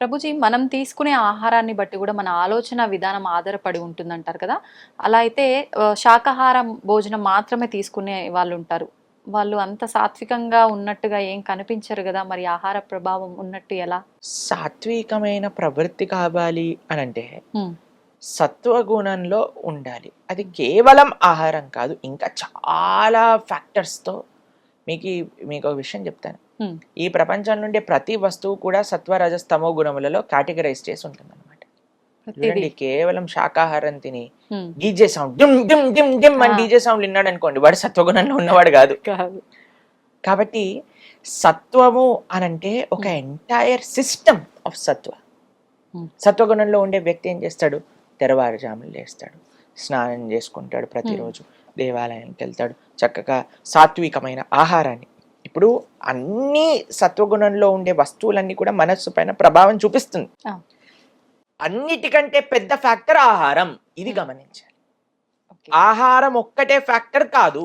ప్రభుజీ మనం తీసుకునే ఆహారాన్ని బట్టి కూడా మన ఆలోచన విధానం ఆధారపడి ఉంటుందంటారు కదా? అలా అయితే శాకాహారం భోజనం మాత్రమే తీసుకునే వాళ్ళు ఉంటారు. వాళ్ళు అంత సాత్వికంగా ఉన్నట్టుగా ఏం కనిపించరు కదా? మరి ఆహార ప్రభావం ఉన్నట్టు ఎలా? సాత్వికమైన ప్రవృత్తి కావాలి అని అంటే సత్వగుణంలో ఉండాలి. అది కేవలం ఆహారం కాదు. ఇంకా చాలా ఫ్యాక్టర్స్తో మీకు మీకు ఒక విషయం చెప్తాను. ఈ ప్రపంచంలో ఉండే ప్రతి వస్తువు కూడా సత్వ రజస్తమో గుణములలో కేటగరైజ్ చేసి ఉంటుంది అనమాట చూడండి కేవలం శాకాహారం తిని డీజే సౌండ్ డిమ్ డిమ్ డిమ్ డిమ్ అని. డీజే సౌండ్ విన్నాడు అనుకోండి వాడు సత్వగుణంలో ఉన్నవాడు కాదు. కాదు. కాబట్టి సత్వము అనంటే ఒక ఎంటైర్ సిస్టమ్ ఆఫ్ సత్వ. సత్వగుణంలో ఉండే వ్యక్తి ఏం చేస్తాడు? తెరవారుజాములు లేస్తాడు స్నానం చేసుకుంటాడు ప్రతిరోజు. దేవాలయానికి వెళ్తాడు. చక్కగా సాత్వికమైన ఆహారాన్ని. ఇప్పుడు అన్ని సత్వగుణంలో ఉండే వస్తువులన్నీ కూడా మనస్సు పైన ప్రభావం చూపిస్తుంది. అన్నిటికంటే పెద్ద ఫ్యాక్టర్ ఆహారం. ఇది గమనించాలి. ఆహారం ఒక్కటే ఫ్యాక్టర్ కాదు.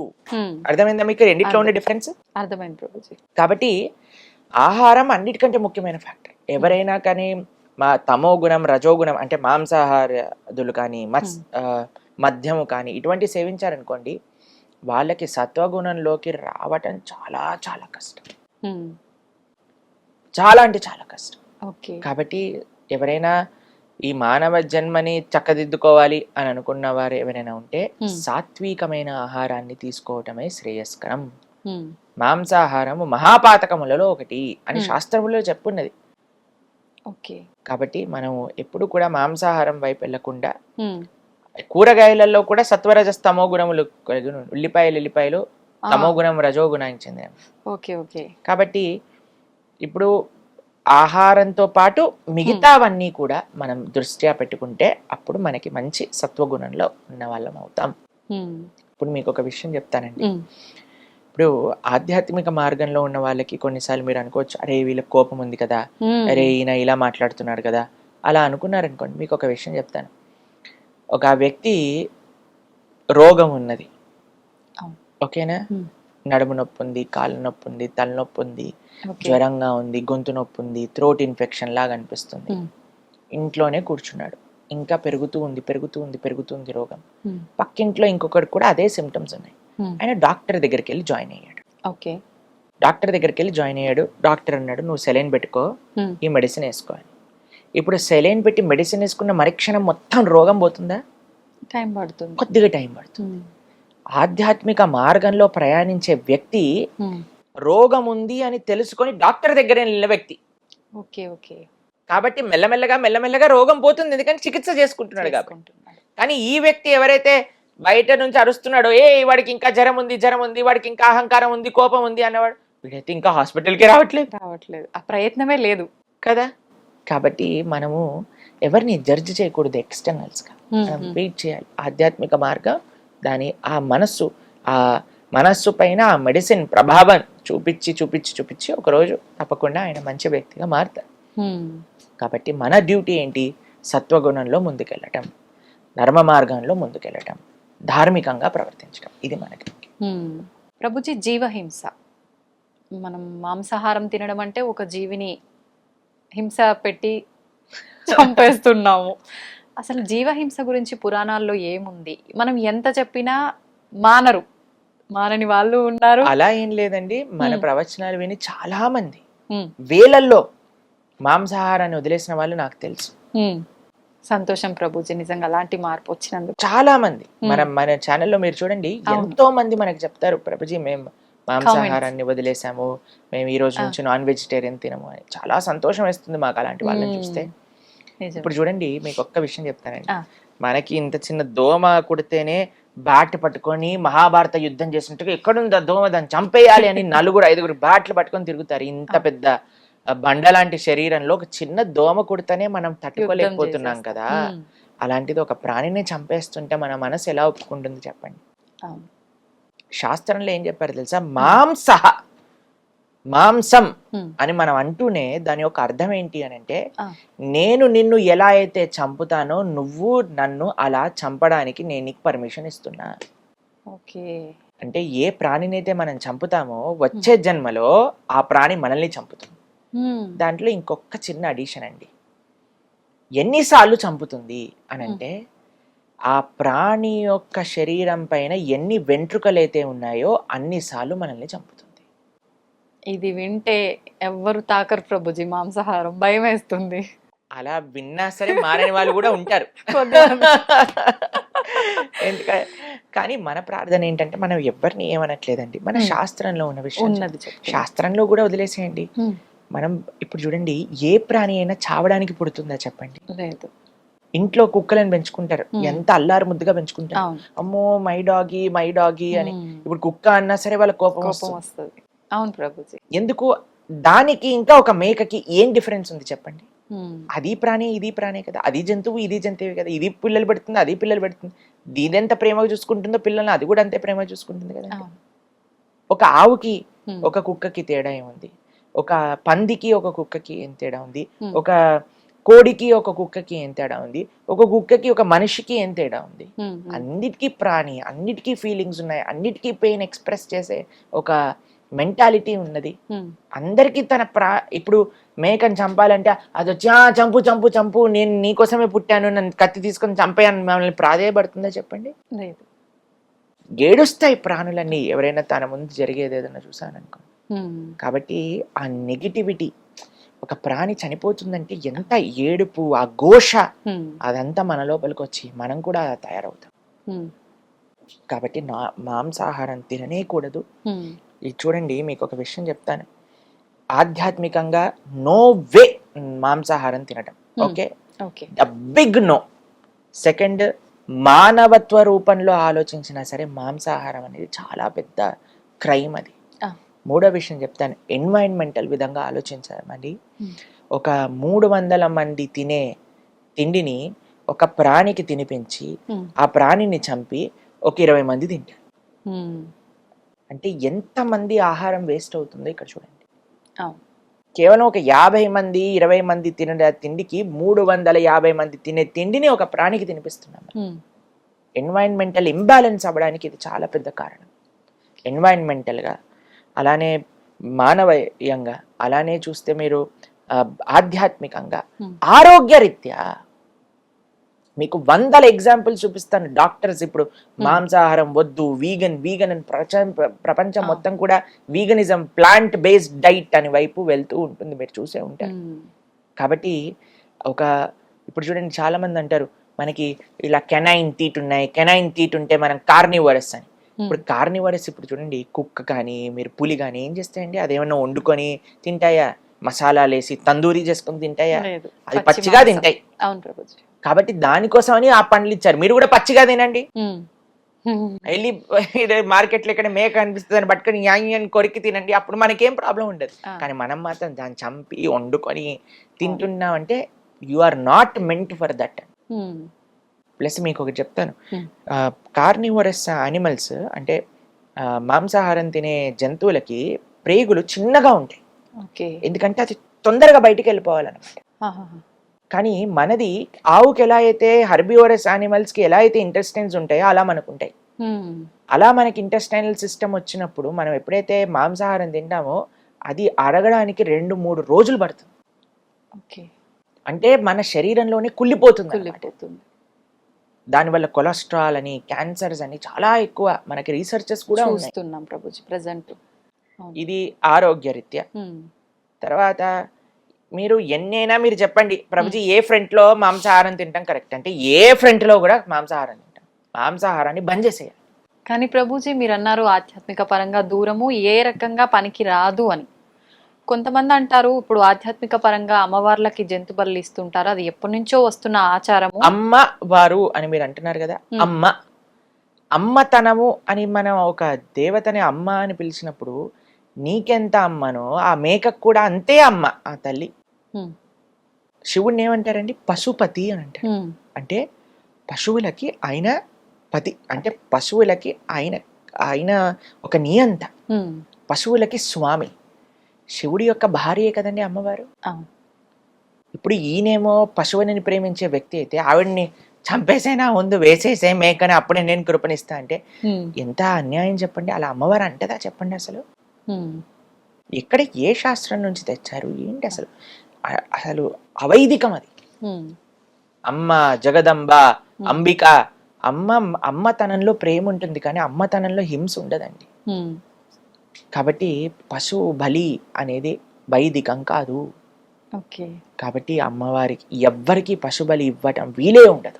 అర్థమైందా మీకు రెండిట్లో ఉండే. డిఫరెన్స్? అర్థమైంది కాబట్టి ఆహారం అన్నిటికంటే ముఖ్యమైన ఫ్యాక్టర్. ఎవరైనా కానీ మా తమో గుణం రజో గుణం అంటే మాంసాహారదులు కానీ మత్స్ మద్యము కానీ ఇటువంటి సేవించారనుకోండి వాళ్ళకి సత్వగుణంలోకి రావటం చాలా చాలా కష్టం. చాలా అంటే చాలా కష్టం. ఓకే. కాబట్టి ఎవరైనా ఈ మానవ జన్మని చక్కదిద్దుకోవాలి అని అనుకున్న వారు ఎవరైనా ఉంటే. సాత్వికమైన ఆహారాన్ని తీసుకోవటమే శ్రేయస్కరం. మాంసాహారము మహాపాతకములలో ఒకటి అని. శాస్త్రములో చెప్పున్నది. ఓకే. కాబట్టి మనం ఎప్పుడు కూడా మాంసాహారం వైపు వెళ్ళకుండా కూరగాయలలో కూడా సత్వరజస్తమో గుణములు కలిగి ఉన్నాయి. ఉల్లిపాయలు ఎల్లిపాయలు తమో గుణం రజో గుణానికి చెందినవి. Okay okay. కాబట్టి ఇప్పుడు ఆహారంతో పాటు మిగతావన్నీ కూడా మనం దృష్ట్యా పెట్టుకుంటే అప్పుడు మనకి మంచి సత్వగుణంలో ఉన్న వాళ్ళం అవుతాం ఇప్పుడు మీకు ఒక విషయం చెప్తానండి. ఇప్పుడు ఆధ్యాత్మిక మార్గంలో ఉన్న వాళ్ళకి కొన్నిసార్లు మీరు అనుకోవచ్చు అరే వీళ్ళకి కోపం ఉంది కదా అరే ఈయన ఇలా మాట్లాడుతున్నాడు కదా అలా అనుకున్నారనుకోండి మీకు ఒక విషయం చెప్తాను. ఒక వ్యక్తి రోగం ఉన్నది. ఓకేనా. నడుము నొప్పి ఉంది కాళ్ళ నొప్పి ఉంది తలనొప్పి ఉంది. జ్వరంగా ఉంది గొంతు నొప్పి ఉంది థ్రోట్ ఇన్ఫెక్షన్ లాగా అనిపిస్తుంది. ఇంట్లోనే కూర్చున్నాడు. ఇంకా పెరుగుతూ ఉంది పెరుగుతూ ఉంది పెరుగుతుంది రోగం. పక్కింట్లో ఇంకొకటి కూడా అదే సిమ్టమ్స్ ఉన్నాయి. ఆయన డాక్టర్ దగ్గరికి వెళ్ళి జాయిన్ అయ్యాడు. ఓకే. డాక్టర్ దగ్గరికి వెళ్ళి జాయిన్ అయ్యాడు. డాక్టర్ అన్నాడు నువ్వు సెలైన్ పెట్టుకో ఈ మెడిసిన్ వేసుకోవాలి ఇప్పుడు సెలైన్ పెట్టి మెడిసిన్ వేసుకున్న మరుక్షణం మొత్తం రోగం పోతుందా? టైం పడుతుంది. కొద్దిగా టైం పడుతుంది. ఉమ్, ఆధ్యాత్మిక మార్గంలో ప్రయాణించే వ్యక్తి ఉమ్, రోగం ఉంది అని తెలుసుకొని డాక్టర్ దగ్గర వెళ్ళిన వ్యక్తి. ఓకే ఓకే కాబట్టి మెల్లమెల్లగా మెల్లమెల్లగా రోగం పోతుంది. ఎందుకంటే చికిత్స చేసుకుంటున్నాడు కాబట్టి. కానీ ఈ వ్యక్తి ఎవరైతే బయట నుంచి అరుస్తున్నాడో ఏ వాడికి ఇంకా జ్వరం ఉంది జ్వరం ఉంది వాడికి ఇంకా అహంకారం ఉంది కోపం ఉంది అన్నవాడు వీడైతే ఇంకా హాస్పిటల్కి రావట్లేదు. రావట్లేదు. ఆ ప్రయత్నమే లేదు. కదా? కాబట్టి మనము ఎవరిని జడ్జి చేయకూడదు ఎక్స్టర్నల్స్గా మనం వెయిట్ చేయాలి. ఆధ్యాత్మిక మార్గం దాని ఆ మనస్సు ఆ మనస్సు పైన ఆ మెడిసిన్ ప్రభావం చూపించి చూపించి చూపించి ఒకరోజు తప్పకుండా ఆయన మంచి వ్యక్తిగా మారుతారు కాబట్టి మన డ్యూటీ ఏంటి? సత్వగుణంలో ముందుకెళ్ళటం ధర్మ మార్గంలో ముందుకెళ్ళటం ధార్మికంగా ప్రవర్తించడం ఇది మనకి. ప్రభుజీ జీవహింస. మనం మాంసాహారం తినడం అంటే ఒక జీవిని హింస పెట్టి చంపేస్తున్నాము. అసలు జీవహింస గురించి పురాణాల్లో ఏముంది? మనం ఎంత చెప్పినా మానరు. మానని వాళ్ళు ఉన్నారు. అలా ఏం లేదండి. మన. ప్రవచనాలు విని చాలా మంది. వేలల్లో మాంసాహారాన్ని వదిలేసిన వాళ్ళు నాకు తెలుసు. సంతోషం ప్రభుజీ నిజంగా అలాంటి మార్పు వచ్చినందుకు. చాలా మంది. మన మన ఛానల్లో మీరు చూడండి. ఎంతో మంది మనకి చెప్తారు ప్రభుజీ మేము మాంసాహారాన్ని వదిలేసాము మేము ఈ రోజు. నుంచి నాన్ వెజిటేరియన్ తినము అని చాలా సంతోషం వేస్తుంది మాకు అలాంటి వాళ్ళని ఉమ్, చూస్తే. ఇప్పుడు చూడండి మీకు ఒక్క విషయం చెప్తానండి. మనకి ఇంత చిన్న దోమ కుడితేనే బ్యాట్ పట్టుకొని మహాభారత యుద్ధం చేసినట్టుగా ఎక్కడుంది దోమ దాన్ని చంపేయాలి అని నలుగురు ఐదుగురు బ్యాట్లు పట్టుకొని తిరుగుతారు ఇంత. పెద్ద బండ లాంటి శరీరంలో ఒక చిన్న దోమ కుడితేనే మనం తట్టుకోలేకపోతున్నాం. కదా ఉమ్, అలాంటిది ఒక ప్రాణిని చంపేస్తుంటే మన మనసు ఎలా ఒప్పుకుంటుంది చెప్పండి. శాస్త్రంలో ఏం చెప్పారు తెలుసా? మాంస మాంసం అని మనం అంటూనే దాని యొక్క అర్థం ఏంటి అని అంటే. నేను నిన్ను ఎలా అయితే చంపుతానో నువ్వు నన్ను అలా చంపడానికి నేను నీకు పర్మిషన్ ఇస్తున్నా. ఓకే. అంటే ఏ ప్రాణినైతే మనం చంపుతామో వచ్చే జన్మలో ఆ ప్రాణి మనల్ని చంపుతుంది. దాంట్లో ఇంకొక చిన్న అడిషన్ అండి. ఎన్నిసార్లు చంపుతుంది అని అంటే ఆ ప్రాణి యొక్క శరీరం పైన ఎన్ని వెంట్రుకలైతే ఉన్నాయో అన్నిసార్లు మనల్ని చంపుతుంది ఇది వింటే ఎవ్వరు తాకరు ప్రభుజీ మాంసాహారం భయం వేస్తుంది అలా విన్నా సరే మారని వాళ్ళు కూడా ఉంటారు. ఎందుకంటే కానీ మన ప్రార్థన ఏంటంటే మనం ఎవరిని ఏమనట్లేదండి మన. శాస్త్రంలో ఉన్న విషయం. శాస్త్రంలో కూడా వదిలేసేయండి. మనం ఇప్పుడు చూడండి ఏ ప్రాణి అయినా చావడానికి పుడుతుందా చెప్పండి లేదు ఇంట్లో కుక్కలను పెంచుకుంటారు. ఎంత అల్లారు ముద్దుగా పెంచుకుంటారు. అమ్మో మై డాగి మై డాగి అని. ఇప్పుడు కుక్క అన్నా సరే వాళ్ళ కోపం వస్తుంది. అవును ప్రభుజీ. ఎందుకు? దానికి ఇంకా ఒక మేకకి ఏం డిఫరెన్స్ ఉంది చెప్పండి. అది ప్రాణి ఇది ప్రాణి కదా. అది జంతువు ఇది జంతువు కదా. ఇది పిల్లలు పెడుతుంది అది పిల్లలు పెడుతుంది. దీని ఎంత ప్రేమగా చూసుకుంటుందో పిల్లల్ని అది కూడా అంతే ప్రేమగా చూసుకుంటుంది కదా ఒక ఆవుకి. ఒక కుక్కకి తేడా ఏముంది? ఒక పందికి ఒక కుక్కకి ఏం తేడా ఉంది. ఒక కోడికి ఒక కుక్కకి ఏం తేడా ఉంది? ఒక కుక్కకి ఒక మనిషికి ఏం తేడా ఉంది. అన్నిటికీ ప్రాణి అన్నిటికీ ఫీలింగ్స్ ఉన్నాయి అన్నిటికీ పెయిన్ ఎక్స్ప్రెస్ చేసే ఒక మెంటాలిటీ ఉన్నది. అందరికీ తన ప్రా ఇప్పుడు మేకని చంపాలంటే అది వచ్చి "ఆ, చంపు చంపు చంపు నేను నీకోసమే పుట్టాను నన్ను కత్తి తీసుకొని చంపేయని మమ్మల్ని ప్రాధేయపడుతుందా చెప్పండి? లేదు. ఏడుస్తాయి ప్రాణులన్నీ. ఎవరైనా తన ముందు జరిగేది ఏదైనా చూసాననుకో. కాబట్టి ఆ నెగిటివిటీ ఒక ప్రాణి చనిపోతుందంటే ఎంత ఏడుపు ఆ ఘోష. అదంతా మన లోపలికి వచ్చి మనం కూడా తయారవుతాం. కాబట్టి నా మాంసాహారం తిననే కూడదు ఉమ్. ఇది చూడండి మీకు ఒక విషయం చెప్తాను ఆధ్యాత్మికంగా నో వే మాంసాహారం తినటం. ఓకే బిగ్ నో సెకండ్ మానవత్వ రూపంలో ఆలోచించినా సరే మాంసాహారం అనేది చాలా పెద్ద క్రైమ్ అది. మూడో విషయం చెప్తాను ఎన్వైరన్మెంటల్ విధంగా ఆలోచించామండి Hmm. ఒక మూడు వందల మంది తినే తిండిని ఒక ప్రాణికి తినిపించి ఉమ్. ఆ ప్రాణిని చంపి ఒక ఇరవై మంది తింటారు ఉమ్. అంటే ఎంతమంది ఆహారం వేస్ట్ అవుతుందో ఇక్కడ చూడండి కేవలం ఒక యాభై మంది ఇరవై మంది తినే తిండికి మూడు వందల యాభై మంది తినే తిండిని ఒక ప్రాణికి తినిపిస్తున్నాం. ఎన్వైరన్మెంటల్ ఇంబ్యాలెన్స్ అవ్వడానికి ఇది చాలా పెద్ద కారణం ఎన్వైరన్మెంటల్గా అలానే మానవీయంగా అలానే చూస్తే మీరు ఆధ్యాత్మికంగా. ఆరోగ్యరీత్యా మీకు వందల ఎగ్జాంపుల్స్ చూపిస్తాను డాక్టర్స్ ఇప్పుడు మాంసాహారం వద్దు వీగన్ వీగన్ అని ప్రపంచం ప్రపంచం. మొత్తం కూడా వీగనిజం ప్లాంట్ బేస్డ్ డైట్ అని వైపు వెళ్తూ ఉంటుంది మీరు చూసే ఉంటారు. కాబట్టి ఒక ఇప్పుడు చూడండి చాలా మంది అంటారు మనకి ఇలా కెనైన్ తీట్ ఉన్నాయి కెనైన్ తీట్ ఉంటే మనం కార్నివరస్ అని ఇప్పుడు కార్నివరస్ ఇప్పుడు చూడండి కుక్క కానీ మీరు పులి కానీ ఏం చేస్తాయండి? అదేమన్నా వండుకొని తింటాయా? మసాలాలు వేసి తందూరి చేసుకొని తింటాయా? అది పచ్చి పచ్చిగా. తింటాయి. అవును ప్రభుజీ కాబట్టి దానికోసమని ఆ పండ్లు ఇచ్చారు. మీరు కూడా పచ్చిగా తినండి. వెళ్ళి మార్కెట్లో ఇక్కడ మేక అనిపిస్తుంది అని పట్టుకొని అని కొరికి తినండి. అప్పుడు మనకేం ప్రాబ్లం ఉండదు. కానీ మనం మాత్రం దాన్ని చంపి వండుకొని తింటున్నామంటే you are not meant for that. Plus మీకు ఒకటి చెప్తాను Hmm. కార్నివరస్ యానిమల్స్ అంటే మాంసాహారం తినే జంతువులకి ప్రేగులు చిన్నగా ఉంటాయి ఓకే ఎందుకంటే అది తొందరగా బయటికి వెళ్ళిపోవాలన్నమాట. కానీ మనది ఆవుకి ఎలా అయితే హర్బివరస్ యానిమల్స్కి ఎలా అయితే ఇంటెస్టైన్స్ ఉంటాయో అలా మనకు ఉంటాయి ఉమ్. అలా మనకి ఇంటెస్టైనల్ సిస్టమ్ వచ్చినప్పుడు మనం ఎప్పుడైతే మాంసాహారం తింటామో అది అరగడానికి రెండు మూడు రోజులు పడుతుంది ఓకే అంటే మన శరీరంలోనే. కుళ్ళిపోతుంది దానివల్ల కొలెస్ట్రాల్ అని క్యాన్సర్స్ అని చాలా ఎక్కువ మనకి రీసెర్చెస్ కూడా చూస్తున్నాం ప్రభుజీ ప్రజెంట్. ఇది ఆరోగ్యరీత్యా. తర్వాత మీరు ఎన్నైనా మీరు చెప్పండి ప్రభుజీ ఏ ఫ్రంట్లో మాంసాహారం తింటాం కరెక్ట్? అంటే ఏ ఫ్రంట్లో కూడా మాంసాహారం తింటాం. మాంసాహారాన్ని బంద్ చేసేయాలి. కానీ ప్రభుజీ మీరు అన్నారు ఆధ్యాత్మిక పరంగా దూరము ఏ రకంగా పనికి రాదు అని. కొంతమంది అంటారు ఇప్పుడు ఆధ్యాత్మిక పరంగా అమ్మవార్లకి జంతు బలులు ఇస్తుంటారు అది ఎప్పటి నుంచో వస్తున్న ఆచారము అమ్మ వారు అని మీరు అంటున్నారు కదా. అమ్మ అమ్మతనము అని మనం ఒక దేవతని అమ్మ అని పిలిచినప్పుడు నీకెంత అమ్మనో ఆ మేకకు కూడా అంతే అమ్మ ఆ తల్లి. శివుడిని ఏమంటారండి పశుపతి అని అంటారు. అంటే పశువులకి ఆయన పతి అంటే పశువులకి ఆయన ఆయన ఒక నియంత. పశువులకి స్వామి శివుడి యొక్క భార్యే కదండి అమ్మవారు. ఇప్పుడు ఈయనేమో పశువుని ప్రేమించే వ్యక్తి అయితే ఆవిడ్ని చంపేసైనా ముందు వేసేసే మేకని అప్పుడే నేను కృపణిస్తా అంటే. ఎంత అన్యాయం చెప్పండి. అలా అమ్మవారు అంటదా చెప్పండి అసలు? ఉమ్. ఎక్కడ ఏ శాస్త్రం నుంచి తెచ్చారు? ఏంటి అసలు? అసలు అవైదికం అది. అమ్మ జగదంబ అంబిక అమ్మ అమ్మతనంలో ప్రేమ ఉంటుంది కానీ అమ్మతనంలో హింస ఉండదండి. కాబట్టి పశువు బలి అనేది వైదికం కాదు. ఓకే. కాబట్టి అమ్మవారికి ఎవ్వరికి పశుబలి ఇవ్వటం వీలే ఉండదు.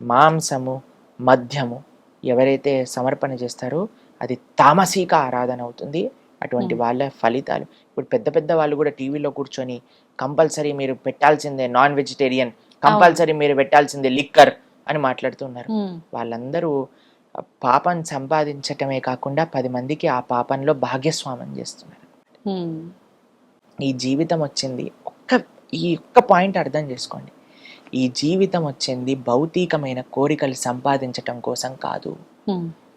మాంసము మద్యము ఎవరైతే సమర్పణ చేస్తారో అది తామసీక ఆరాధన అవుతుంది. అటువంటి. వాళ్ళ ఫలితాలు. ఇప్పుడు పెద్ద పెద్ద వాళ్ళు కూడా టీవీలో కూర్చొని కంపల్సరీ మీరు పెట్టాల్సిందే నాన్ వెజిటేరియన్ కంపల్సరీ మీరు పెట్టాల్సిందే లిక్కర్ అని మాట్లాడుతున్నారు. వాళ్ళందరూ పాపం సంపాదించటమే కాకుండా పది మందికి ఆ పాపంలో భాగ్యస్వామం చేస్తున్నారు. ఈ జీవితం వచ్చింది ఒక్క ఈ ఒక్క పాయింట్ అర్థం చేసుకోండి. ఈ జీవితం వచ్చింది భౌతికమైన కోరికలు సంపాదించటం కోసం కాదు.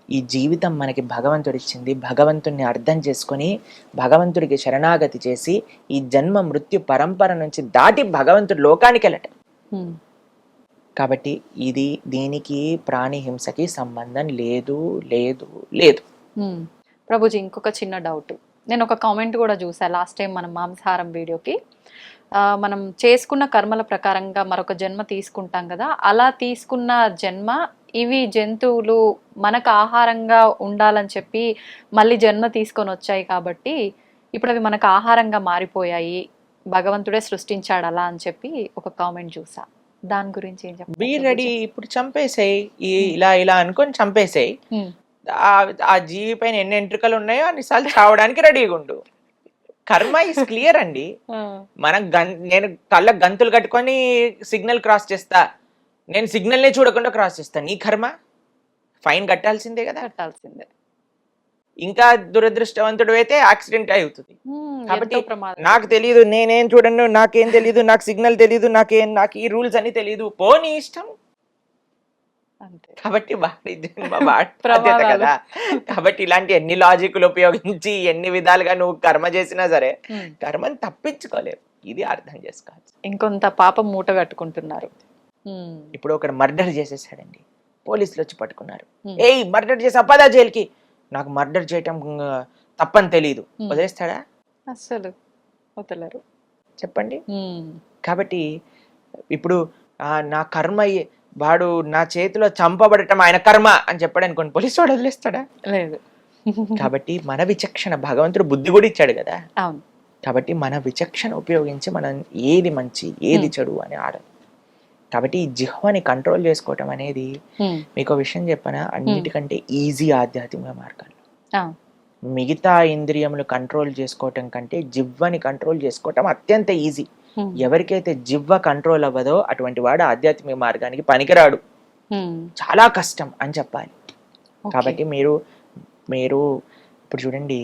ఈ జీవితం మనకి భగవంతుడు ఇచ్చింది భగవంతుడిని అర్థం చేసుకొని భగవంతుడికి శరణాగతి చేసి ఈ జన్మ మృత్యు పరంపర నుంచి దాటి భగవంతుడు లోకానికి వెళ్ళటం కాబట్టి ఇది దీనికి ప్రాణి హింసకి సంబంధం లేదు లేదు లేదు. ప్రభుజీ ఇంకొక చిన్న డౌట్. నేను ఒక కామెంట్ కూడా చూసా లాస్ట్ టైం మనం మాంసాహారం వీడియోకి. మనం చేసుకున్న కర్మల ప్రకారంగా మరొక జన్మ తీసుకుంటాం కదా అలా తీసుకున్న జన్మ ఇవి జంతువులు మనకు ఆహారంగా ఉండాలని చెప్పి మళ్ళీ జన్మ తీసుకొని వచ్చాయి కాబట్టి ఇప్పుడు అవి మనకు ఆహారంగా మారిపోయాయి భగవంతుడే సృష్టించాడు అలా అని చెప్పి ఒక కామెంట్ చూసా. దాని గురించి ఏం బీ? రెడీ ఇప్పుడు చంపేసేయి. ఇలా ఇలా అనుకొని చంపేసేయి. ఆ జీవి పైన ఎన్ని ఎంట్రుకలు ఉన్నాయో అన్నిసార్లు చావడానికి రెడీగా ఉండు. కర్మ ఇస్ క్లియర్ అండి. మనం గన్ నేను కళ్ళ గంతులు కట్టుకొని సిగ్నల్ క్రాస్ చేస్తా. నేను సిగ్నల్నే చూడకుండా క్రాస్ చేస్తా. నీ కర్మ? ఫైన్ కట్టాల్సిందే కదా. కట్టాల్సిందే. ఇంకా దురదృష్టవంతుడు అయితే యాక్సిడెంట్ అవుతుంది. కాబట్టి. నాకు తెలియదు నేనేం చూడను నాకేం తెలియదు నాకు సిగ్నల్ తెలియదు నాకేం నాకు ఈ రూల్స్ అన్ని తెలియదు పో నీ ఇష్టం? అంతే. కాబట్టి వాడి బాధ్యత. కదా. కాబట్టి ఇలాంటి ఎన్ని లాజిక్లు ఉపయోగించి ఎన్ని విధాలుగా నువ్వు కర్మ చేసినా సరే. కర్మని తప్పించుకోలేవు. ఇది అర్థం చేసుకోవాలి. ఇంకొంత పాపం మూట కట్టుకుంటున్నారు. ఇప్పుడు ఒకడు మర్డర్ చేసేసాడండి. పోలీసులు వచ్చి పట్టుకున్నారు. ఏయ్ మర్డర్ చేసి అప్పదా జైలుకి. నాకు మర్డర్ చేయటం తప్పని తెలియదు. వదిలేస్తాడా? అస్సలు వదలరు. చెప్పండి. కాబట్టి ఇప్పుడు నా కర్మ వాడు నా చేతిలో చంపబడటం ఆయన కర్మ అని చెప్పాడు అనుకోండి పోలీసు వాడు వదిలేస్తాడా? లేదు. కాబట్టి మన విచక్షణ భగవంతుడు బుద్ధి కూడా ఇచ్చాడు కదా? అవును. కాబట్టి మన విచక్షణ ఉపయోగించి మనం ఏది మంచి ఏది. చెడు అని ఆడాలి కాబట్టి ఈ జిహ్వని కంట్రోల్ చేసుకోవటం అనేది మీకు విషయం చెప్పనా? అన్నిటికంటే ఈజీ ఆధ్యాత్మిక మార్గాలు. మిగతా ఇంద్రియములు కంట్రోల్ చేసుకోవటం కంటే జివ్వని కంట్రోల్ చేసుకోవటం అత్యంత ఈజీ ఎవరికైతే జివ్వ కంట్రోల్ అవ్వదో అటువంటి వాడు ఆధ్యాత్మిక మార్గానికి పనికిరాడు. చాలా కష్టం అని చెప్పాలి. కాబట్టి మీరు మీరు ఇప్పుడు చూడండి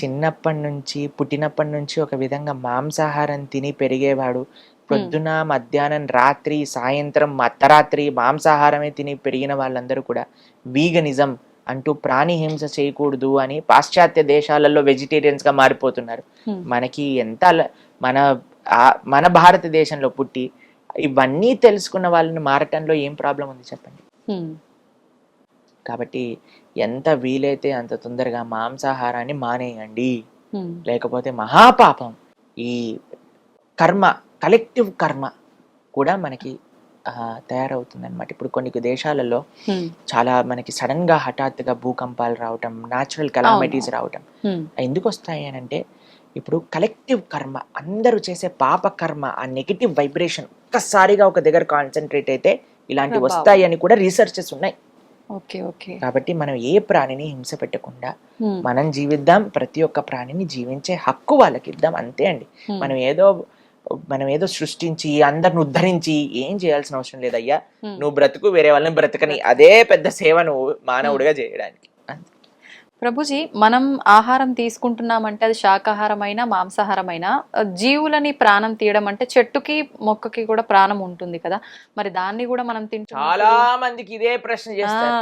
చిన్నప్పటి నుంచి పుట్టినప్పటి నుంచి ఒక విధంగా మాంసాహారం తిని పెరిగేవాడు పొద్దున మధ్యాహ్నం రాత్రి సాయంత్రం అర్ధరాత్రి మాంసాహారమే తిని పెరిగిన వాళ్ళందరూ కూడా వీగనిజం అంటూ ప్రాణి హింస చేయకూడదు అని పాశ్చాత్య దేశాలలో వెజిటేరియన్స్గా మారిపోతున్నారు. మనకి ఎంత మన మన భారతదేశంలో పుట్టి ఇవన్నీ తెలుసుకున్న వాళ్ళని మారటంలో ఏం ప్రాబ్లం ఉంది చెప్పండి? కాబట్టి ఎంత వీలైతే అంత తొందరగా మాంసాహారాన్ని మానేయండి. లేకపోతే మహాపాపం. ఈ కర్మ కలెక్టివ్ కర్మ కూడా మనకి తయారవుతుంది అనమాట ఇప్పుడు కొన్ని దేశాలలో చాలా మనకి సడన్గా హఠాత్తుగా భూకంపాలు రావటం న్యాచురల్ కలామిటీస్ రావటం. ఎందుకు వస్తాయి అని అంటే ఇప్పుడు కలెక్టివ్ కర్మ అందరూ చేసే పాప కర్మ ఆ నెగిటివ్ వైబ్రేషన్ ఒక్కసారిగా ఒక దగ్గర కాన్సన్ట్రేట్ అయితే ఇలాంటివి. వస్తాయి అని కూడా రీసెర్చెస్ ఉన్నాయి. Okay okay. కాబట్టి మనం ఏ ప్రాణిని హింస పెట్టకుండా మనం జీవిద్దాం ప్రతి ఒక్క ప్రాణిని జీవించే హక్కు వాళ్ళకి ఇద్దాం అంతే అండి. మనం ఏదో మనం ఏదో సృష్టించి అందరిని ఉద్ధరించి ఏం చేయాల్సిన అవసరం లేదయ్యా. నువ్వు బ్రతుకు వేరే వాళ్ళని బ్రతకని అదే పెద్ద సేవ నువ్వు మానవుడిగా చేయడానికి. ప్రభుజీ మనం ఆహారం తీసుకుంటున్నామంటే అది శాకాహారమైన మాంసాహారమైన జీవులని ప్రాణం తీయడం అంటే చెట్టుకి మొక్కకి కూడా ప్రాణం ఉంటుంది కదా. మరి దాన్ని కూడా మనం తింటున్నప్పుడు- చాలా మందికి ఇదే ప్రశ్న చేస్తారు.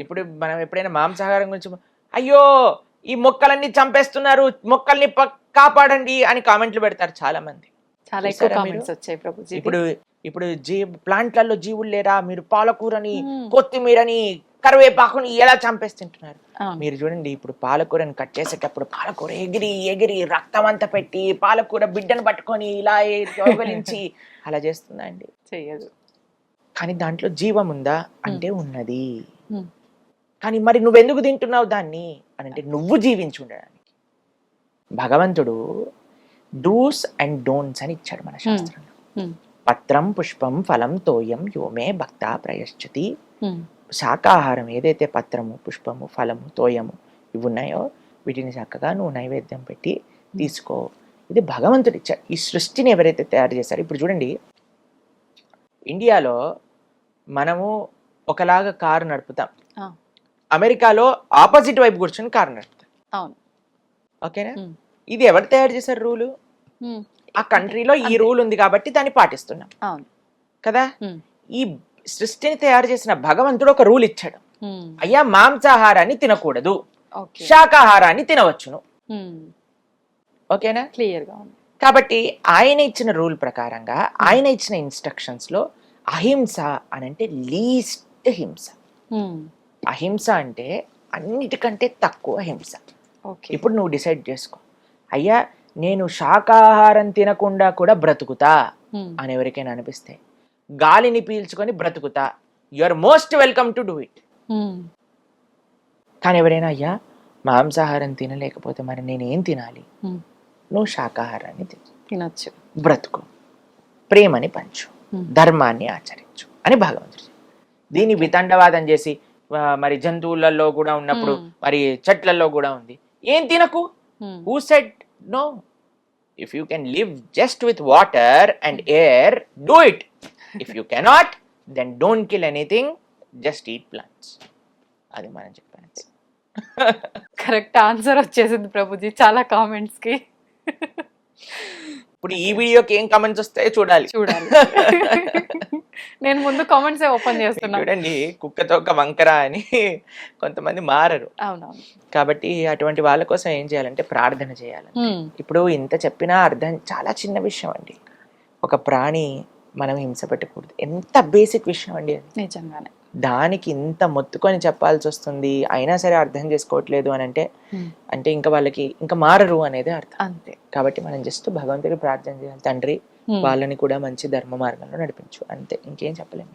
ఇప్పుడు మనం ఎప్పుడైనా మాంసాహారం గురించి అయ్యో ఈ మొక్కలన్నీ చంపేస్తున్నారు మొక్కల్ని కాపాడండి అని కామెంట్లు పెడతారు చాలా మంది చాలా ఎక్కువ? కామెంట్స్ వచ్చాయి ప్రభుజీ. ఇప్పుడు ఇప్పుడు జీ ప్లాంట్లలో జీవులు లేరా? మీరు పాలకూరని. కొత్తిమీరని కరివేపాకుని ఎలా చంపేస్తుంటున్నారు. మీరు చూడండి ఇప్పుడు పాలకూరని కట్ చేసేటప్పుడు పాలకూర ఎగిరి ఎగిరి రక్తం అంతా పెట్టి పాలకూర బిడ్డను పట్టుకొని ఇలా గౌగలించి అలా చేస్తుందా అండి? చెయ్యదు. కానీ దాంట్లో జీవం ఉందా? అంటే ఉన్నది. కానీ మరి నువ్వెందుకు తింటున్నావు దాన్ని? అని అంటే నువ్వు జీవించి ఉండడానికి. భగవంతుడు డూస్ అండ్ డోంట్స్ అని ఇచ్చాడు మన శాస్త్రంలో. Hmm. పత్రం పుష్పం ఫలం తోయం యోమే భక్త ప్రయశ్చతి. Hmm. శాకాహారం ఏదైతే పత్రము పుష్పము ఫలము తోయము ఇవి ఉన్నాయో వీటిని చక్కగా నువ్వు నైవేద్యం పెట్టి తీసుకో. ఇది భగవంతుడు ఇచ్చాడు. ఈ సృష్టిని ఎవరైతే తయారు చేశారో ఇప్పుడు చూడండి. ఇండియాలో మనము ఒకలాగా కారు నడుపుతాం. అమెరికాలో ఆపోజిట్ వైపు కూర్చొని కారు నడుపుతాం. అవును. ఓకేనా. ఇది ఎవరు తయారు చేశారు రూలు. ఆ కంట్రీలో ఈ రూల్ ఉంది కాబట్టి దాన్ని పాటిస్తున్నాం. కదా. ఈ సృష్టిని తయారు చేసిన భగవంతుడు ఒక రూల్ ఇచ్చాడు. అయ్యా మాంసాహారాన్ని తినకూడదు. శాకాహారాన్ని తినవచ్చును. ఓకేనా? క్లియర్గా ఉంది. కాబట్టి ఆయన ఇచ్చిన రూల్ ప్రకారంగా ఆయన ఇచ్చిన ఇన్స్ట్రక్షన్స్లో అహింస అని అంటే లీస్ట్ హింస. అహింస అంటే అన్నిటికంటే తక్కువ హింస. ఇప్పుడు నువ్వు డిసైడ్ చేసుకో. అయ్యా నేను శాకాహారం తినకుండా కూడా బ్రతుకుతా. అని ఎవరికైనా అనిపిస్తే. గాలిని పీల్చుకొని బ్రతుకుతా. You are most welcome to do it. కానీ ఎవరైనా అయ్యా మాంసాహారం తినలేకపోతే మరి నేనేం తినాలి. నువ్వు శాకాహారాన్ని తిను. తినొచ్చు. బ్రతుకు. ప్రేమని పంచు. ధర్మాన్ని ఆచరించు అని భగవంతుడు దీన్ని వితండవాదం చేసి మరి జంతువులలో కూడా ఉన్నప్పుడు. మరి చెట్లలో కూడా ఉంది. ఏం తినకు. Who said no if you can live just with water and air do it if you can't then don't kill anything just eat plants అది మనం చెప్పాను కరెక్ట్ ఆన్సర్ వచ్చేసింది ప్రభుజీ చాలా కామెంట్స్కి. ఇప్పుడు ఈ వీడియోకి ఏం కమెంట్స్ వస్తాయో చూడాలి. చూడాలి. నేను ముందు కామెంట్స్ ఓపెన్ చేస్తున్నా. చూడండి కుక్కతో ఒక వంకర అని కొంతమంది మారరు. అవునవును. కాబట్టి అటువంటి వాళ్ళ కోసం ఏం చేయాలంటే ప్రార్థన చేయాలి. ఇప్పుడు ఇంత చెప్పినా అర్థం చాలా చిన్న విషయం అండి. ఒక ప్రాణి మనం హింస పెట్టకూడదు. ఎంత బేసిక్ విషయం అండి అది. నిజంగానే. దానికి ఇంత మొత్తుకొని చెప్పాల్సి వస్తుంది. అయినా సరే అర్థం చేసుకోవట్లేదు అని అంటే. అంటే ఇంకా వాళ్ళకి ఇంకా మారరు అనేది అర్థం. అంతే. కాబట్టి మనం జస్ట్ భగవంతుడికి ప్రార్థన చేయాలి. తండ్రి. వాళ్ళని కూడా మంచి ధర్మ మార్గంలో నడిపించు. అంతే. ఇంకేం చెప్పలేము.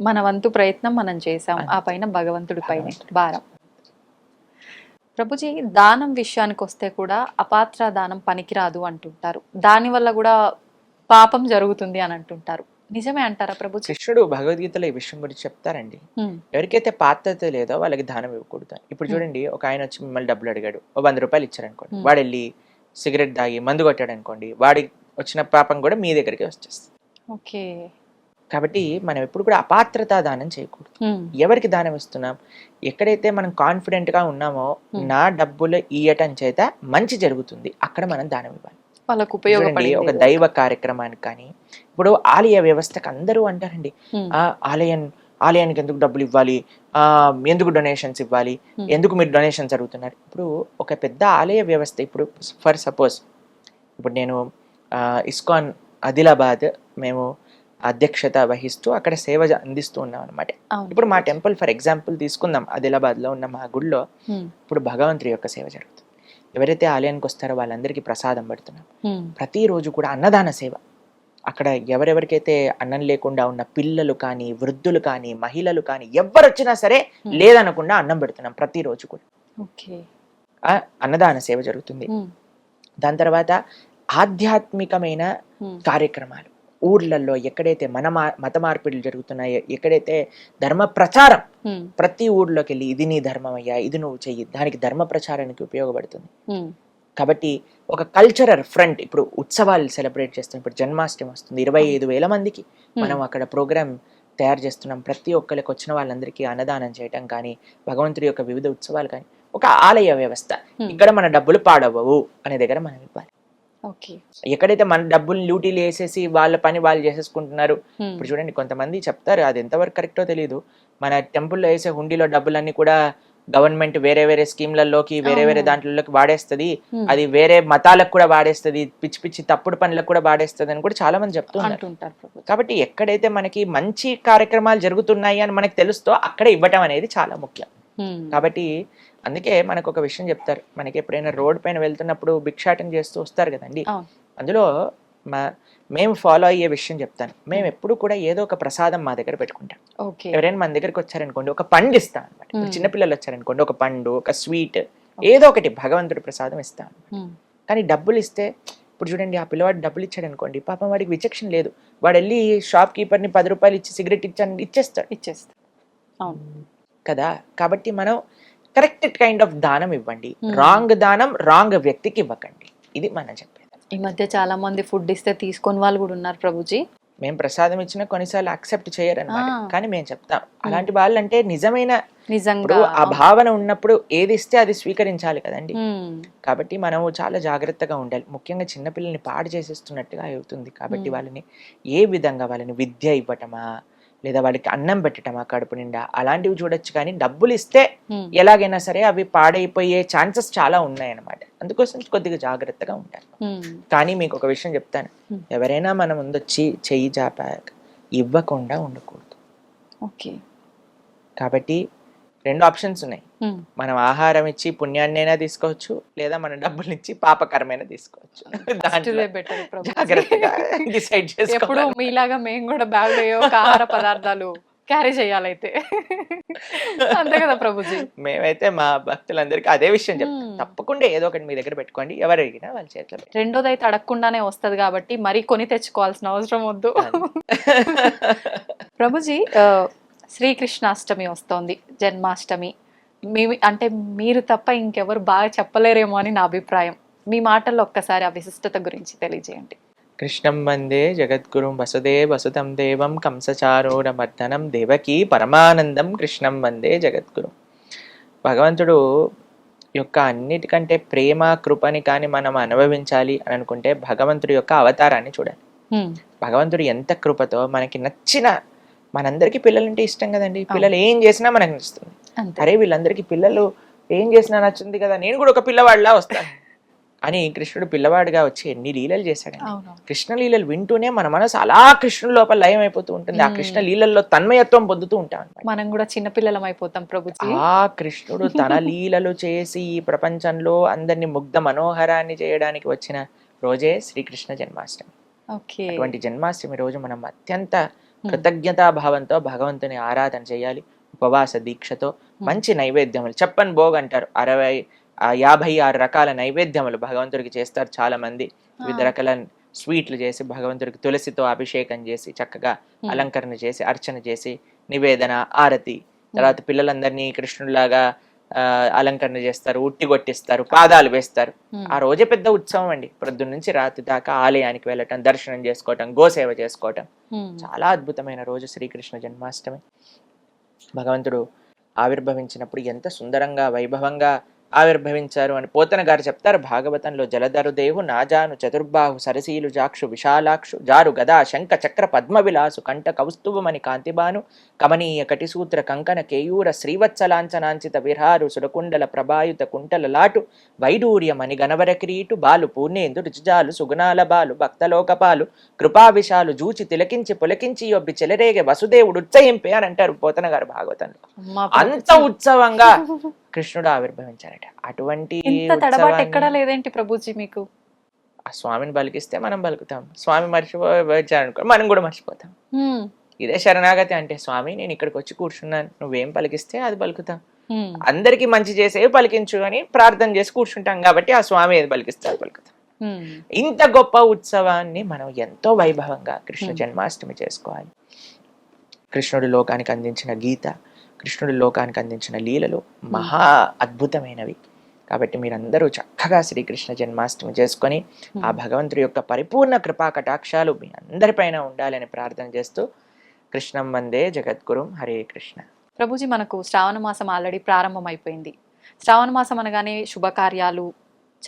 మన వంతు ప్రయత్నం మనం చేసాం ఆ పైన భగవంతుడి పైన. భారం. ప్రభుజీ దానం విషయానికి వస్తే కూడా అపాత్ర దానం పనికిరాదు అంటుంటారు. దాని వల్ల కూడా పాపం జరుగుతుంది అని అంటుంటారు. నిజమే అంటారా ప్రభుజీ? కృష్ణుడు భగవద్గీతలో ఈ విషయం గురించి చెప్తారండి. ఎవరికైతే పాత్రత లేదో వాళ్ళకి దానం ఇవ్వకూడదు. ఇప్పుడు చూడండి ఒక ఆయన వచ్చి మిమ్మల్ని డబ్బులు అడిగాడు. ఓ వంద రూపాయలు ఇచ్చారు అనుకోండి Hmm. వాడు వెళ్ళి సిగరెట్ తాగి మందు కొట్టాడు అనుకోండి వాడి వచ్చిన పాపం కూడా మీ దగ్గరికి వచ్చేస్తుంది. ఓకే. కాబట్టి మనం ఎప్పుడు కూడా అపాత్రతా దానం చేయకూడదు. ఎవరికి దానం ఇస్తున్నాం? ఎక్కడైతే మనం కాన్ఫిడెంట్గా ఉన్నామో. నా డబ్బులు ఇయ్యటం చేత మంచి జరుగుతుంది. అక్కడ మనం దానం ఇవ్వాలి. వాళ్ళకు ఉపయోగపడి ఒక దైవ కార్యక్రమానికి కానీ ఇప్పుడు ఆలయ వ్యవస్థకు అందరూ అంటారండి. ఆలయం ఆలయానికి ఎందుకు డబ్బులు ఇవ్వాలి? ఆ ఎందుకు డొనేషన్స్ ఇవ్వాలి. ఎందుకు మీరు డొనేషన్స్ అడుగుతున్నారు? ఇప్పుడు ఒక పెద్ద ఆలయ వ్యవస్థ ఇప్పుడు ఫర్ సపోజ్ ఇప్పుడు నేను ఇస్కాన్ ఆదిలాబాద్ మేము అధ్యక్షత వహిస్తూ అక్కడ సేవ అందిస్తూ ఉన్నాం అనమాట ఇప్పుడు మా టెంపుల్ ఫర్ ఎగ్జాంపుల్ తీసుకుందాం. ఆదిలాబాద్లో ఉన్న మా గుడిలో ఇప్పుడు భగవంతుడి యొక్క సేవ జరుగుతుంది. ఎవరైతే ఆలయానికి వస్తారో వాళ్ళందరికీ ప్రసాదం పెడుతున్నాం. ప్రతిరోజు కూడా అన్నదాన సేవ. అక్కడ ఎవరెవరికైతే అన్నం లేకుండా ఉన్న పిల్లలు కానీ వృద్ధులు కానీ మహిళలు కానీ ఎవరు వచ్చినా సరే. లేదనకుండా అన్నం పెడుతున్నాం ప్రతిరోజు కూడా. అన్నదాన సేవ జరుగుతుంది. దాని తర్వాత ఆధ్యాత్మికమైన కార్యక్రమాలు. ఊర్లలో ఎక్కడైతే మన మత మార్పిడులు జరుగుతున్నాయో ఎక్కడైతే ధర్మ ప్రచారం ప్రతి ఊర్లోకి వెళ్ళి ఇది నీ ధర్మం అయ్యా ఇది నువ్వు చెయ్యి దానికి ధర్మ ప్రచారానికి ఉపయోగపడుతుంది. కాబట్టి ఒక కల్చరల్ ఫ్రంట్ ఇప్పుడు ఉత్సవాలు సెలబ్రేట్ చేస్తాం ఇప్పుడు జన్మాష్టమి వస్తుంది ఇరవై ఐదు వేల మందికి మనం అక్కడ ప్రోగ్రామ్ తయారు చేస్తున్నాం. ప్రతి ఒక్కరికి వచ్చిన వాళ్ళందరికీ అన్నదానం చేయటం కానీ భగవంతుడి యొక్క వివిధ ఉత్సవాలు కానీ ఒక ఆలయ వ్యవస్థ. ఇక్కడ మన డబ్బులు పాడవవు అనే దగ్గర మనం ఇవ్వాలి. ఓకే. ఎక్కడైతే మన డబ్బులు డ్యూటీలు వేసేసి వాళ్ళ పని వాళ్ళు చేసేసుకుంటున్నారు ఇప్పుడు చూడండి కొంతమంది చెప్తారు అది ఎంతవరకు కరెక్టో తెలియదు మన టెంపుల్లో వేసే హుండీలో డబ్బులన్నీ కూడా గవర్నమెంట్ వేరే వేరే స్కీమ్లలోకి వేరే వేరే. దాంట్లోకి వాడేస్తది. అది వేరే మతాలకు కూడా వాడేస్తది పిచ్చి పిచ్చి తప్పుడు పనులకు కూడా వాడేస్తది అని కూడా చాలా మంది చెప్తున్నారు కాబట్టి ఎక్కడైతే మనకి మంచి కార్యక్రమాలు జరుగుతున్నాయి అని మనకి తెలుస్తో అక్కడ ఇవ్వటం అనేది చాలా ముఖ్యం. కాబట్టి అందుకే మనకు ఒక విషయం చెప్తారు. మనకి ఎప్పుడైనా రోడ్ పైన వెళ్తున్నప్పుడు భిక్షాటన చేస్తూ వస్తారు కదండి. అందులో మేము ఫాలో అయ్యే విషయం చెప్తాను. మేము ఎప్పుడు కూడా ఏదో ఒక ప్రసాదం మా దగ్గర పెట్టుకుంటాం. ఓకే. ఎవరైనా మన దగ్గరికి వచ్చారనుకోండి ఒక పండు ఇస్తాం అనమాట మ్మ్. చిన్నపిల్లలు వచ్చారనుకోండి ఒక పండు ఒక స్వీట్ ఏదో ఒకటి భగవంతుడి ప్రసాదం ఇస్తాం. ఉమ్. కానీ డబ్బులు ఇస్తే ఇప్పుడు చూడండి ఆ పిల్లవాడు డబ్బులు ఇచ్చాడు అనుకోండి పాపం వాడికి విచక్షణ లేదు. వాడు వెళ్ళి షాప్ కీపర్ని పది రూపాయలు ఇచ్చి సిగరెట్ ఇచ్చాను ఇచ్చేస్తాడు. ఇచ్చేస్తా అవును. కదా? కాబట్టి మనం కరెక్ట్ కైండ్ ఆఫ్ దానం ఇవ్వండి. Hmm. రాంగ్ దానం రాంగ్ వ్యక్తికి ఇవ్వకండి. ఇది మనం చెప్పేది. ఈ మధ్య చాలా మంది ఫుడ్ ఇస్తే తీసుకొని వాళ్ళు కూడా ఉన్నారు ప్రభుజీ. మేము ప్రసాదం ఇచ్చినా కొన్నిసార్లు యాక్సెప్ట్ చేయరన్నమాట. కానీ మేము చెప్తాం. అలాంటి వాళ్ళంటే నిజమైన ఇప్పుడు నిజంగా ఆ భావన ఉన్నప్పుడు ఏది ఇస్తే అది స్వీకరించాలి కదండి. కాబట్టి మనం చాలా జాగ్రత్తగా ఉండాలి. ముఖ్యంగా చిన్నపిల్లల్ని పాడు చేసేస్తున్నట్టుగా అవుతుంది కాబట్టి. వాళ్ళని ఏ విధంగా వాళ్ళని విద్య ఇవ్వటమా లేదా వాళ్ళకి అన్నం పెట్టటమా కడుపు నిండా అలాంటివి చూడొచ్చు కానీ డబ్బులు ఇస్తే. ఎలాగైనా సరే అవి పాడైపోయే ఛాన్సెస్ చాలా ఉన్నాయన్నమాట అందుకోసం కొద్దిగా జాగ్రత్తగా ఉంటారు. కానీ మీకు ఒక విషయం చెప్తాను. ఎవరైనా మన ముందొచ్చి చెయ్యి చాపాక ఇవ్వకుండా ఉండకూడదు ఓకే కాబట్టి రెండు ఆప్షన్స్ ఉన్నాయి. ఉమ్. మనం ఆహారం ఇచ్చి పుణ్యాన్నైనా తీసుకోవచ్చు లేదా మన డబ్బులు ఇచ్చి పాపకరమైన తీసుకోవచ్చు. దాంట్లో. జాగ్రత్తగా డిసైడ్ ఎప్పుడు చేసుకోవాలి. మీలాగా మేము కూడా బ్యాగ్ ఆహార పదార్థాలు క్యారీ చేయాలైతే. అంతే కదా ప్రభుజీ? మేమైతే మా భక్తులందరికీ అదే విషయం చెప్తాం. Hmm. తప్పకుండా ఏదో ఒకటి మీ దగ్గర పెట్టుకోండి. ఎవరు అడిగినా వాళ్ళ చేతిలో. రెండోది అయితే అడగకుండానే వస్తది కాబట్టి మరీ కొని తెచ్చుకోవాల్సిన అవసరం వద్దు. ప్రభుజీ శ్రీకృష్ణాష్టమి వస్తోంది జన్మాష్టమి. మీ అంటే మీరు తప్ప ఇంకెవరు బాగా చెప్పలేరేమో అని నా అభిప్రాయం. మీ మాటల్లో ఒక్కసారి ఆ విశిష్టత గురించి తెలియజేయండి. కృష్ణం వందే జగద్గురుం వసుదే వసుతం దేవం కంసచారూఢమర్దనం దేవకీ పరమానందం కృష్ణం వందే జగద్గురు. భగవంతుడు యొక్క అన్నిటికంటే ప్రేమ కృపని కానీ మనం అనుభవించాలి అని అనుకుంటే భగవంతుడి యొక్క అవతారాన్ని చూడాలి. భగవంతుడు ఎంత కృపతో మనకి నచ్చిన మనందరికీ పిల్లలంటే ఇష్టం కదండి. పిల్లలు ఏం చేసినా మనకు నచ్చుతుంది. అరే వీళ్ళందరికీ పిల్లలు ఏం చేసినా నచ్చుంది కదా నేను కూడా ఒక పిల్లవాడిలా వస్తాను అని కృష్ణుడు పిల్లవాడిగా వచ్చి ఎన్ని లీలలు అవును కృష్ణ లీలలు వింటూనే మన మనసు అలా కృష్ణుడి లోపల లయం అయిపోతూ ఉంటుంది. ఆ. కృష్ణ లీలల్లో తన్మయత్వం పొందుతూ ఉంటాం. మనం కూడా చిన్నపిల్లలం అయిపోతాం ప్రభుజీ. ఆ కృష్ణుడు తన లీలలు చేసి ఈ ప్రపంచంలో అందరిని ముగ్ధ మనోహరాన్ని చేయడానికి వచ్చిన రోజే శ్రీకృష్ణ జన్మాష్టమి. ఓకే. అటువంటి జన్మాష్టమి రోజు మనం అత్యంత కృతజ్ఞతాభావంతో భగవంతుని ఆరాధన చేయాలి. ఉపవాస దీక్షతో మంచి నైవేద్యములు. చెప్పని భోగ్ అంటారు. అరవై యాభై ఆరు రకాల నైవేద్యములు భగవంతుడికి చేస్తారు చాలా మంది వివిధ రకాల స్వీట్లు చేసి భగవంతుడికి తులసితో అభిషేకం చేసి చక్కగా. అలంకరణ చేసి అర్చన చేసి నివేదన ఆరతి. తర్వాత పిల్లలందరినీ కృష్ణుడిలాగా అలంకరణ చేస్తారు ఉట్టి కొట్టిస్తారు పాదాలు వేస్తారు హ్మ్. ఆ రోజే పెద్ద ఉత్సవం అండి ప్రొద్దున నుంచి రాత్రి దాకా ఆలయానికి వెళ్ళటం దర్శనం చేసుకోవటం గోసేవ చేసుకోవటం హ్మ్. చాలా అద్భుతమైన రోజు శ్రీకృష్ణ జన్మాష్టమి భగవంతుడు ఆవిర్భవించినప్పుడు ఎంత సుందరంగా వైభవంగా ఆవిర్భవించారు అని పోతన గారు చెప్తారు భాగవతంలో జలధరు దేవు నాజాను చతుర్బాహు సరసీలు జాక్షు విశాలాక్షు జారు గదా శంఖ చక్ర పద్మ విలాసు కంఠ కౌస్తుభమని కాంతిబాను కమనీయ కటిసూత్ర కంకణ కేయూర శ్రీవత్సలాంచనాంచిత విహారు సురకుండల ప్రభాయుత కుంటల లాటు వైడూర్యమని గణవర కిరీటు బాలు పూర్ణేందు రుచిజాలు సుగుణాల బాలు భక్తలోకపాలు కృపావిశాలు జూచి తిలకించి పులకించి యొబ్బి చెలరేగే వసుదేవుడు ఉత్సహింపే అని అంటారు పోతన గారు భాగవతంలో అంత. ఉత్సవంగా కృష్ణుడు ఆవిర్భవించారట అటువంటి తడబాటు ఎక్కడా లేదేంటి ప్రభుజీ మీకు ఆ స్వామిని పలికిస్తే మనం పలుకుతాం స్వామి మర్చిపోయారనుకో మనం కూడా మర్చిపోతాం. ఇదే శరణాగతి అంటే స్వామి నేను ఇక్కడికి వచ్చి కూర్చున్నాను నువ్వేం పలికిస్తే అది పలుకుతాం. అందరికీ మంచి చేసేవి పలికించు అని ప్రార్థన చేసి కూర్చుంటాం కాబట్టి ఆ స్వామి ఏది పలికిస్తే అది పలుకుతాం. ఇంత గొప్ప ఉత్సవాన్ని మనం ఎంతో వైభవంగా కృష్ణ. జన్మాష్టమి చేసుకోవాలి కృష్ణుడి లోకానికి అందించిన గీత కృష్ణుడి లోకానికి అందించిన లీలలు మహా అద్భుతమైనవి. కాబట్టి మీరందరూ చక్కగా శ్రీకృష్ణ జన్మాష్టమి చేసుకొని ఆ భగవంతుడి యొక్క పరిపూర్ణ కృపా కటాక్షాలు మీ అందరిపైన ఉండాలని ప్రార్థన చేస్తూ కృష్ణం వందే జగద్గురుం. హరే కృష్ణ. ప్రభుజీ మనకు శ్రావణ మాసం ఆల్రెడీ ప్రారంభం అయిపోయింది శ్రావణ మాసం అనగానే శుభకార్యాలు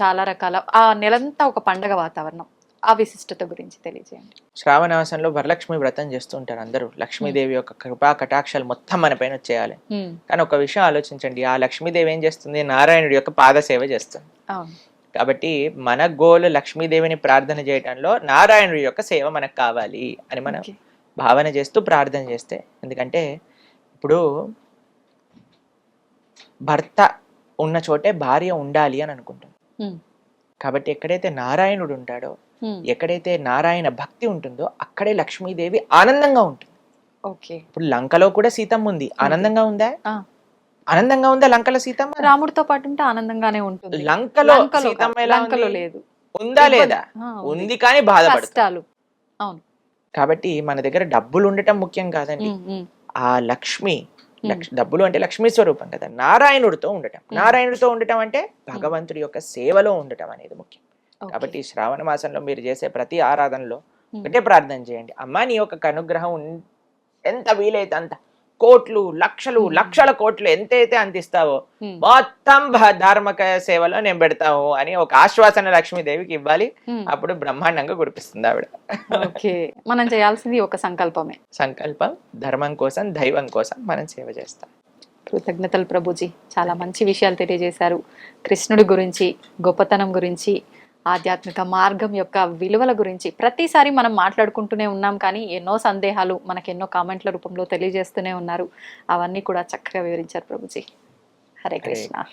చాలా రకాల ఆ నెలంతా ఒక పండగ వాతావరణం. ఆ విశిష్టత గురించి తెలియజేయండి. శ్రావణమాసంలో వరలక్ష్మి వ్రతం చేస్తూ ఉంటారు అందరూ. లక్ష్మీదేవి యొక్క కృపా కటాక్షాలు మొత్తం మన పైన వచ్చేయాలి. హ్మ్. కానీ ఒక విషయం ఆలోచించండి. ఆ లక్ష్మీదేవి ఏం చేస్తుంది? నారాయణుడి యొక్క పాదసేవ చేస్తుంది. అవును. కాబట్టి మన గోల్ లక్ష్మీదేవిని ప్రార్థన చేయటంలో నారాయణుడి యొక్క సేవ మనకు కావాలి అని మనం. భావన చేస్తూ ప్రార్థన చేస్తే ఎందుకంటే ఇప్పుడు భర్త ఉన్న చోటే భార్య ఉండాలి అని అనుకుంటుంది ఉమ్, కాబట్టి ఎక్కడైతే నారాయణుడు ఉంటాడో ఎక్కడైతే నారాయణ భక్తి ఉంటుందో అక్కడే లక్ష్మీదేవి ఆనందంగా ఉంటుంది. ఓకే ఇప్పుడు లంకలో కూడా సీతమ్మ ఉంది. ఆనందంగా ఉందా. ఆనందంగా ఉందా లంకలో సీతమ్మ? రాముడితో పాటు ఉంటే ఆనందంగానే ఉంటుంది. లంకలో సీతమ్మ లంకలో? లేదు. ఉందా లేదా? ఉంది. కానీ బాధపడుతుంది కష్టాలు. అవును. కాబట్టి మన దగ్గర డబ్బులు ఉండటం ముఖ్యం కాదండి. ఉమ్, ఆ లక్ష్మి లక్ష్ డబ్బులు అంటే లక్ష్మీ స్వరూపం కదా. నారాయణుడితో ఉండటం. నారాయణుడితో ఉండటం అంటే భగవంతుడి యొక్క సేవలో ఉండటం అనేది ముఖ్యం. కాబట్టి శ్రావణ మాసంలో మీరు చేసే ప్రతి ఆరాధనలో. ఒకటే ప్రార్థన చేయండి. అమ్మా నీ యొక్క అనుగ్రహం ఉన్- ఎంత వీలైతే అంత కోట్లు లక్షలు లక్షల కోట్లు ఎంతైతే ఉమ్, మొత్తం ధార్మిక సేవలో నేను పెడతాము అని ఒక ఆశ్వాసన లక్ష్మీదేవికి ఇవ్వాలి. అప్పుడు బ్రహ్మాండంగా కురిపిస్తుంది ఆవిడ. ఓకే. మనం చేయాల్సింది ఒక సంకల్పమే. సంకల్పం ధర్మం కోసం దైవం కోసం మనం సేవ చేస్తాం. కృతజ్ఞతలు ప్రభుజీ. చాలా మంచి విషయాలు తెలియజేశారు. కృష్ణుడి గురించి గొప్పతనం గురించి ఆధ్యాత్మిక మార్గం యొక్క విలువల గురించి ప్రతిసారి మనం మాట్లాడుకుంటూనే ఉన్నాం కానీ ఎన్నో సందేహాలు మనకి ఎన్నో కామెంట్ల రూపంలో తెలియజేస్తూనే ఉన్నారు. అవన్నీ కూడా చక్కగా వివరించారు ప్రభుజీ. హరే కృష్ణ.